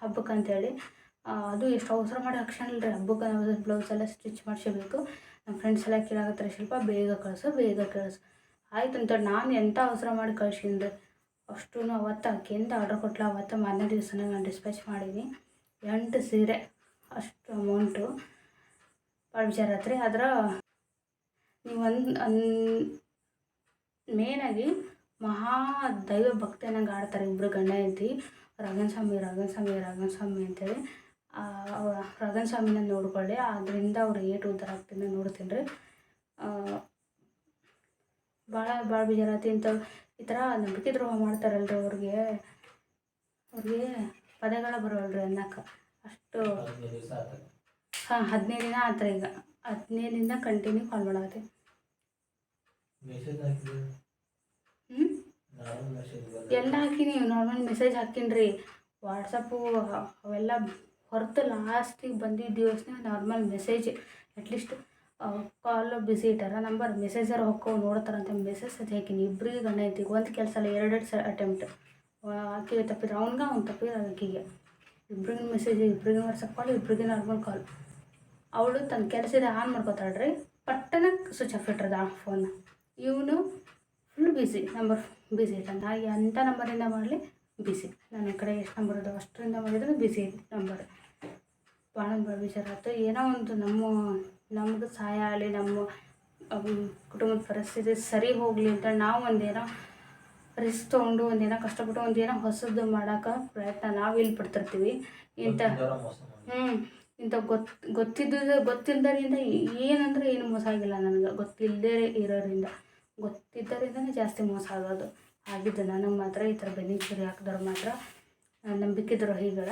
ಹಬ್ಬಕ್ಕೆ ಅಂತೇಳಿ ಆ, ಅದು ಎಷ್ಟು ಅವಸರ ಮಾಡಿ ಹಾಕ್ಸೋಣಲ್ಲ ರೀ ಹಬ್ಬಕ್ಕೆ ಬ್ಲೌಸ್ ಎಲ್ಲ ಸ್ಟಿಚ್ ಮಾಡಿಸಬೇಕು ನಮ್ಮ ಫ್ರೆಂಡ್ಸ್ ಎಲ್ಲ ಕೇಳಾಕತ್ತಾರೆ ಸ್ವಲ್ಪ ಬೇಗ ಕಳಿಸು ಬೇಗ ಕಳಿಸು. ಆಯ್ತು ಅಂತ ನಾನು ಎಂಥ ಅವಸರ ಮಾಡಿ ಕಳ್ಸಿನ್ರಿ? ಅಷ್ಟು ಅವತ್ತು ಎಂತ ಆರ್ಡ್ರ್ ಕೊಟ್ಲ, ಅವತ್ತು ಮಾರನೇ ದಿವಸನೇ ನಾನು ಡಿಸ್ಪ್ಯಾಚ್ ಮಾಡೀನಿ. ಎಂಟು ಸೀರೆ, ಅಷ್ಟು ಅಮೌಂಟು ಭಾಳ ಆತ್ರಿ ಆದ್ರೆ ನೀವು ಒಂದು ಅನ್ ಮೇನಾಗಿ ಮಹಾ ದೈವ ಭಕ್ತಿ ನಂಗೆ ಆಡ್ತಾರೆ ಇಬ್ಬರು ಗಂಡ ಐತಿ ರಾಘನ್ ಸ್ವಾಮಿ ರಾಘನ್ ಸ್ವಾಮಿ ರಾಘನ್ ಸ್ವಾಮಿ ಅಂತೇಳಿ. ರಗನ್ ಸ್ವಾಮಿನ ನೋಡ್ಕೊಳ್ಳಿ ಅದರಿಂದ ಅವ್ರು ಏಟು ಉದ್ದಾರ ಆಗ್ತೀನಿ ನೋಡ್ತೀನಿ ರೀ. ಭಾಳ ಭಾಳ ಬೇಜಾರತಿ ಇಂಥ ಈ ಥರ ನಂಬಿಕೆ ದ್ರೋಹ ಮಾಡ್ತಾರಲ್ರಿ ಅವ್ರಿಗೆ. ಅವ್ರಿಗೆ ಪದಗಳ ಬರೋಲ್ರಿ ಅನ್ನಕ್ಕೆ. ಅಷ್ಟು ಹಾಂ ಹದಿನೈದು ದಿನ ಆತ ಈಗ. ಹದಿನೈದು ದಿನ ಕಂಟಿನ್ಯೂ ಕಾಲ್ ಮಾಡತ್ತೆ ಹ್ಞೂ ಎಲ್ಲ ಹಾಕಿನಿ ನಾರ್ಮಲ್ ಮೆಸೇಜ್ ಹಾಕಿನ್ರಿ. ರೀ ವಾಟ್ಸಪ್ಪು ಅವೆಲ್ಲ ಹೊರತು ಲಾಸ್ಟಿಗೆ ಬಂದಿದ್ದ ದಿವಸನೇ normal message at least call busy ಇಟ್ಟಾರ, ನಂಬರ್ ಮೆಸೇಜರ್ ಹೊಕ್ಕೋ ನೋಡ್ತಾರಂತ ಮೆಸೇಜ್ ಸತಿ ಹಾಕಿನಿ ಇಬ್ಬರಿಗೆ ಗಣ ಐತಿ ಒಂದು ಕೆಲಸ ಅಲ್ಲ, ಎರಡೆರಡು ಸಲ ಅಟೆಂಪ್ಟ್ ಆಕೆಗೆ ತಪ್ಪಿದ್ರೆ ಅವ್ನಿಗೆ ಅವ್ನು ತಪ್ಪಿದ್ರೆ ಆಕೆಗೆ. ಇಬ್ರಿಗೆ ಮೆಸೇಜ್ ಇಬ್ಬರಿಗೆ ವಾಟ್ಸಪ್ ಕಾಲ್ ಇಬ್ರಿಗೆ ನಾರ್ಮಲ್ ಕಾಲ್ ಅವಳು ತನ್ನ ಕೆಲಸ ಇದೆ ಆನ್ ಮಾಡ್ಕೋತಾಳ್ರಿ ಪಟ್ಟನ ಸ್ವಿಚ್ ಆಫ್ ಇಟ್ರದ ಆ ಫೋನ್ ಇವನು ಫುಲ್ ಬಿಸಿ ನಂಬರ್ ಬಿಸಿ ಇಟ್ಟಂತ ನಾ ಎಂಥ ನಂಬರಿಂದ ಮಾಡಲಿ ಬಿಸಿ ನನ್ನ ಕಡೆ ಎಷ್ಟು ನಂಬರ್ ಅದಾವೆ ಅಷ್ಟರಿಂದ ಮಾಡಿದ್ರೆ ಬಿಸಿ ಇತ್ತು ನಂಬರ್ ಭಾಳ ಬೇಜಾರಾಯ್ತು. ಏನೋ ಒಂದು ನಮ್ಮ ನಮ್ಗೆ ಸಹಾಯ ಆಗಲಿ, ನಮ್ಮ ಕುಟುಂಬದ ಪರಿಸ್ಥಿತಿ ಸರಿ ಹೋಗಲಿ ಅಂತ ನಾವು ಒಂದೇನೋ ರಿಸ್ಕ್ ತೊಗೊಂಡು, ಒಂದೇನೋ ಕಷ್ಟಪಟ್ಟು, ಒಂದೇನೋ ಹೊಸದು ಮಾಡೋಕೆ ಪ್ರಯತ್ನ ನಾವು ಇಲ್ಲಿ ಪಡ್ತಿರ್ತೀವಿ. ಇಂಥ ಹ್ಞೂ ಇಂಥ ಗೊತ್ತು ಗೊತ್ತಿದ್ದ ಗೊತ್ತಿಲ್ಲದರಿಂದ ಏನಂದ್ರೆ ಏನು ಮೋಸ ಆಗಿಲ್ಲ ನನಗೆ. ಗೊತ್ತಿಲ್ಲದೇ ಇರೋರಿಂದ. ಗೊತ್ತಿದ್ದರಿಂದನೇ ಜಾಸ್ತಿ ಮೋಸ ಆಗೋದು. ಆಗಿದ್ದು ನನಗೆ ಮಾತ್ರ ಈ ಥರ ಬೆನ್ನಿಗೆ ಹಾಕಿದವ್ರು ಮಾತ್ರ ನಂಬಿಕೆ ದ್ರೋಹಿಗಳ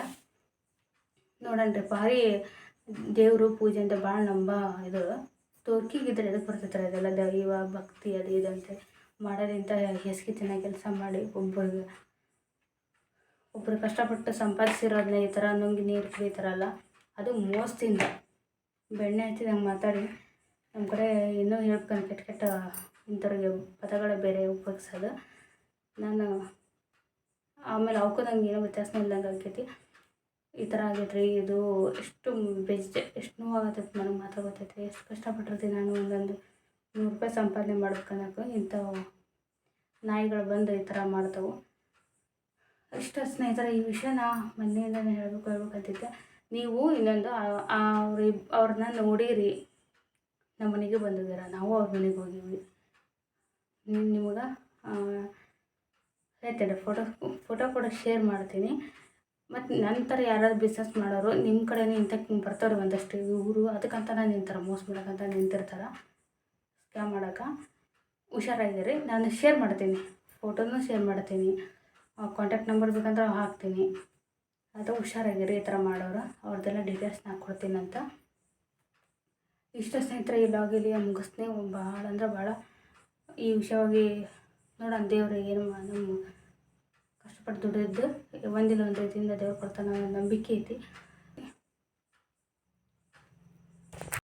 ನೋಡಣ್ರಿ ಭಾರಿ ದೇವರು ಪೂಜೆ ಅಂತ ಭಾಳ ನಂಬ ಇದು. ತೋರ್ಕಿಗಿದ್ರೆ ಎದಕ್ಕೆ ಬರ್ತೈತಾರೆ ಅದೆಲ್ಲ ದೈವ, ಭಕ್ತಿ, ಅದು ಇದು ಅಂತೇಳಿ ಮಾಡೋದಿಂತ ಹೆಸ್ಗೆ ಚೆನ್ನಾಗಿ ಕೆಲಸ ಮಾಡಿ ಒಬ್ಬರಿಗೆ ಒಬ್ಬರು ಕಷ್ಟಪಟ್ಟು ಸಂಪಾದಿಸಿರೋದನ್ನ ಈ ಥರ ನುಂಗಿ ನೀರು ಕುಡಿತಾರಲ್ಲ, ಅದು ಮೋಸ್ತಿಂದ ಬೆಣ್ಣೆ ಹಚ್ಚಿದಂಗೆ ಮಾತಾಡಿ. ನಮ್ಮ ಕಡೆ ಇನ್ನೂ ಹೇಳ್ಕೊಂಡು ಕೆಟ್ಟ ಕೆಟ್ಟ ಇಂಥವ್ರಿಗೆ ಪದಗಳ ಬೇರೆ ಉಪಯೋಗಿಸೋದು. ನಾನು ಆಮೇಲೆ ಅವಕ್ಕೂ ನಂಗೆ ಏನೋ ವ್ಯತ್ಯಾಸ ಇಲ್ದಂಗೆ ಆಕೈತಿ ಈ ಥರ ಆಗೈತೆ ರೀ ಇದು ಎಷ್ಟು ಬೆಸ್ಟ್ ಎಷ್ಟು ನೋವಾಗತ್ತೈತೆ ನನಗೆ ಮಾತ್ರ ಗೊತ್ತೈತಿ. ಎಷ್ಟು ಕಷ್ಟಪಟ್ಟಿರ್ತೀನಿ ನಾನು ಒಂದೊಂದು ನೂರು ರೂಪಾಯಿ ಸಂಪಾದನೆ ಮಾಡ್ಬೇಕನ್ನೋಕೆ ಇಂಥವು ನಾಯಿಗಳು ಬಂದು ಈ ಥರ ಮಾಡ್ತಾವೆ. ಅಷ್ಟು ಸ್ನೇಹಿತರೆ, ಈ ವಿಷಯ ನಾ ಮೊನ್ನೆಯಿಂದನೇ ಹೇಳಬೇಕು, ಹೇಳ್ಬೇಕಂತಿದ್ದೆ. ನೀವು ಇನ್ನೊಂದು ಅವ್ರಿ ಅವ್ರನ್ನ ನೋಡಿರಿ. ನಮ್ಮ ಮನೆಗೆ ಬಂದಿದ್ದೀರ? ನಾವು ಅವ್ರ ಮನೆಗೆ ಹೋಗಿವಿ. ನಿಮ್ಗೆ ಹೇಳ್ತೇನೆ ಫೋಟೋ ಫೋಟೋ ಕೂಡ ಶೇರ್ ಮಾಡ್ತೀನಿ. ಮತ್ತು ನನ್ನ ಥರ ಯಾರಾದ್ರು ಬಿಸ್ನೆಸ್ ಮಾಡೋರು ನಿಮ್ಮ ಕಡೆನೇ ಇಂಥ ಬರ್ತಾರೆ ಒಂದಷ್ಟು ಇವರು, ಅದಕ್ಕಂತ ನಾನು ನಿಂತಾರೆ ಮೋಸ ಮಾಡೋಕ್ಕಂತ ನಿಂತಿರ್ತಾರೆ. ಸ್ಕ್ಯಾಮ್ ಮಾಡೋಕೆ ಹುಷಾರಾಗಿರಿ. ನಾನು ಶೇರ್ ಮಾಡ್ತೀನಿ. ಫೋಟೋನೂ ಶೇರ್ ಮಾಡ್ತೀನಿ. ಕಾಂಟ್ಯಾಕ್ಟ್ ನಂಬರ್ ಬೇಕಂದ್ರೆ ಹಾಕ್ತೀನಿ. ಅದು ಹುಷಾರಾಗಿರಿ, ಈ ಥರ ಮಾಡೋರು. ಅವ್ರದ್ದೆಲ್ಲ ಡೀಟೇಲ್ಸ್ ನಾನು ಕೊಡ್ತೀನಿ ಅಂತ. ಇಷ್ಟು ಸ್ನೇಹಿತರೆ, ಈ ಲಾಗಿಲಿ ಮುಗಿಸ್ತೀನಿ ಭಾಳ ಅಂದ್ರೆ ಭಾಳ ಈ ವಿಷಯವಾಗಿ ನೋಡೋಣ ದೇವ್ರಿಗೆ ಏನು ನಮ್ಮ ಕಷ್ಟಪಟ್ಟು ದುಡಿದು ಒಂದಿಲ್ಲ ಒಂದು ರೀತಿಯಿಂದ ದೇವ್ರು ಕೊಡ್ತಾನೆ ನಂಬಿಕೆ ಐತಿ